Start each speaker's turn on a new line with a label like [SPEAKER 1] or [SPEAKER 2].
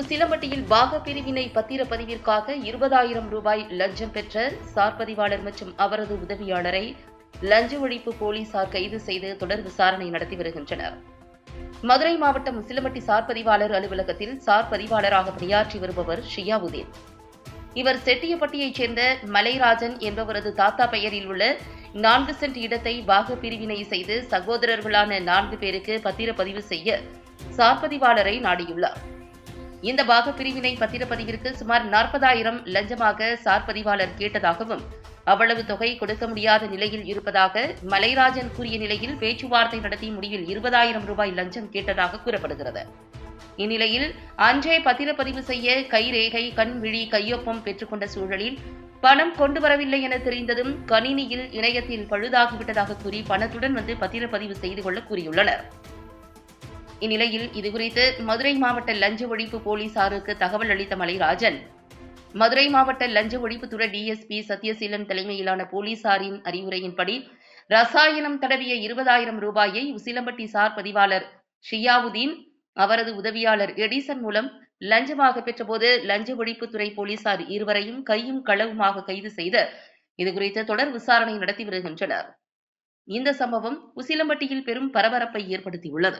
[SPEAKER 1] உசிலம்பட்டியில் பாக பிரிவினை பத்திரப்பதிவிற்காக இருபதாயிரம் ரூபாய் லஞ்சம் பெற்ற சார் பதிவாளர் மற்றும் அவரது உதவியாளரை லஞ்ச ஒழிப்பு போலீசார் கைது செய்து தொடர் விசாரணை நடத்தி வருகின்றனர். மதுரை மாவட்டம் உசிலம்பட்டி சார் பதிவாளர் அலுவலகத்தில் சார் பதிவாளராக பணியாற்றி வருபவர் ஷியாவுதீன். இவர் செட்டியப்பட்டியைச் சேர்ந்த மலைராஜன் என்பவரது தாத்தா பெயரில் உள்ள நான்கு சென்ட் இடத்தை பாக பிரிவினை செய்து சகோதரர்களான நான்கு பேருக்கு பத்திரப்பதிவு செய்ய சார்பதிவாளரை நாடியுள்ளார். இந்த பாக பிரிவினை பத்திரப்பதிவிற்கு சுமார் நாற்பதாயிரம் லஞ்சமாக சார்பதிவாளர் கேட்டதாகவும் அவ்வளவு தொகை கொடுக்க முடியாத நிலையில் இருப்பதாக மலைராஜன் கூறிய நிலையில் பேச்சுவார்த்தை நடத்தி முடிவில் இருபதாயிரம் ரூபாய் லஞ்சம் கேட்டதாக கூறப்படுகிறது. இந்நிலையில் அன்றே பத்திரப்பதிவு செய்ய கைரேகை கண் விழி கையொப்பம் பெற்றுக்கொண்ட சூழலில் பணம் கொண்டு வரவில்லை என தெரிந்ததும் கணினியில் இணையத்தில் பழுதாகிவிட்டதாக கூறி பணத்துடன் வந்து பத்திரப்பதிவு செய்து கொள்ள கூறியுள்ளனர். இந்நிலையில் இதுகுறித்து மதுரை மாவட்ட லஞ்ச ஒழிப்பு போலீசாருக்கு தகவல் அளித்த மலைராஜன் மதுரை மாவட்ட லஞ்ச ஒழிப்புத்துறை டிஎஸ்பி சத்யசீலன் தலைமையிலான போலீசாரின் அறிவுரையின்படி ரசாயனம் தடவிய இருபதாயிரம் ரூபாயை உசிலம்பட்டி சார் பதிவாளர் ஷியாவுதீன் அவரது உதவியாளர் எடிசன் மூலம் லஞ்சமாக பெற்றபோது லஞ்ச ஒழிப்புத்துறை போலீசார் இருவரையும் கையும் களவுமாக கைது செய்து இதுகுறித்து தொடர் விசாரணை நடத்தி வருகின்றனர். இந்த சம்பவம் உசிலம்பட்டியில் பெரும் பரபரப்பை ஏற்படுத்தியுள்ளது.